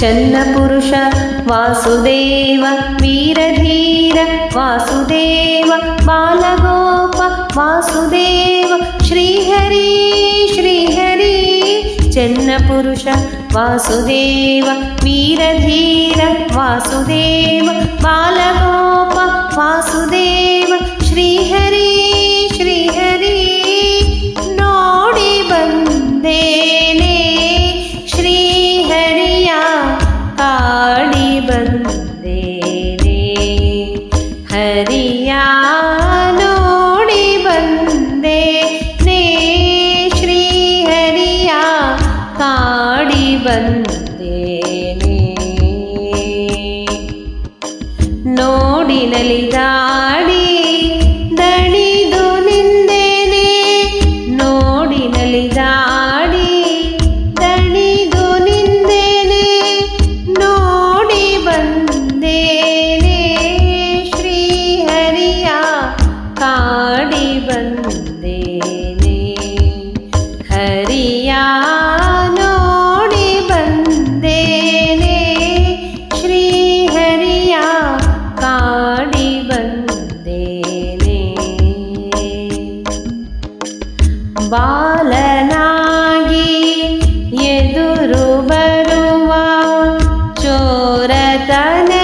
चन्नपुरुष वासुदेव वीरधीर वासुदेव बालगोप वासुदेव श्रीहरि श्रीहरि चन्नपुरुष वासुदेव वीरधीर वासुदेव ಬಾಲನಾಗಿ ಎದುರು ಬರುವ ಚೋರತನದಿ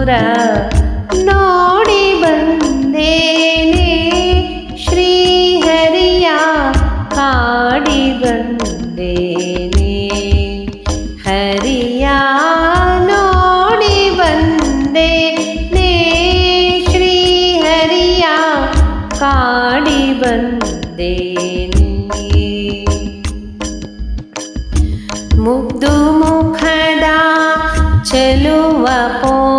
ಶೂರ ನೋಡಿ ಬಂದೇನೆ ಶ್ರೀಹರಿಯ ಕಾಡಿ ಬಂದೇನೆ ಹರಿಯ ನೋಡಿ ಬಂದೇನೆ ಶ್ರೀಹರಿಯ ಕಾಡಿ ಬಂದೇನೆ ಮುಗ್ದು ಮುಖದ ಚೆಲುವ ಪೋರ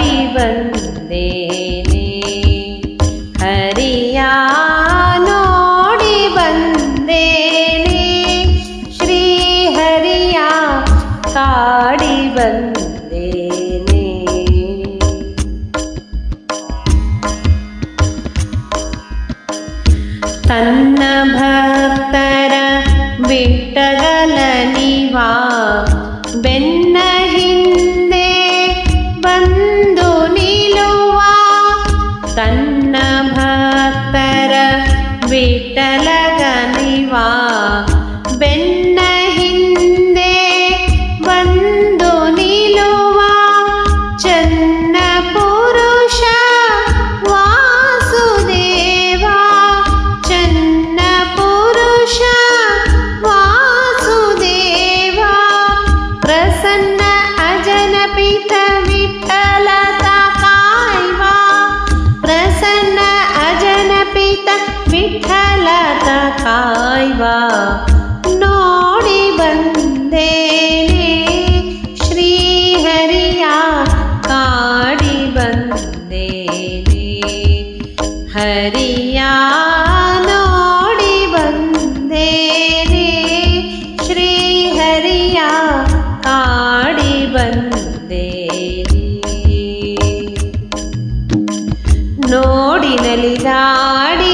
डिबन्दे हरिया नाडिवन्दे श्रीहरिया काडिबन्देने तन्न भक्तर विट्टगलनि वा ಬಿಟ್ಟಲಗ ನೀವಾ ಬೆನ್ನ ಹಿಂದೆ ಬಂದು ನಿಲ್ಲುವ ಚನ್ನ ಪುರುಷ ವಾಸುದೇವ ಚನ್ನ ಪುರುಷ ವಾಸುದೇವ ಪ್ರಸನ್ನ ಅಜನ ಪಿತ ನೋಡಿ ಬಂದೆ ರೇ ಶ್ರೀ ಶ್ರೀಹರಿಯ ಕಾಡಿ ಬಂದೆ ಬಂದೇನೆ. ಹರಿಯಾ ನೋಡಿ ಬಂದೆ ಜೇ ಶ್ರೀ ಹರಿಯಾ ಕಾಡಿ ಬಂದೇನೆ. ನೋಡಿ ನಲಿದಾಡಿ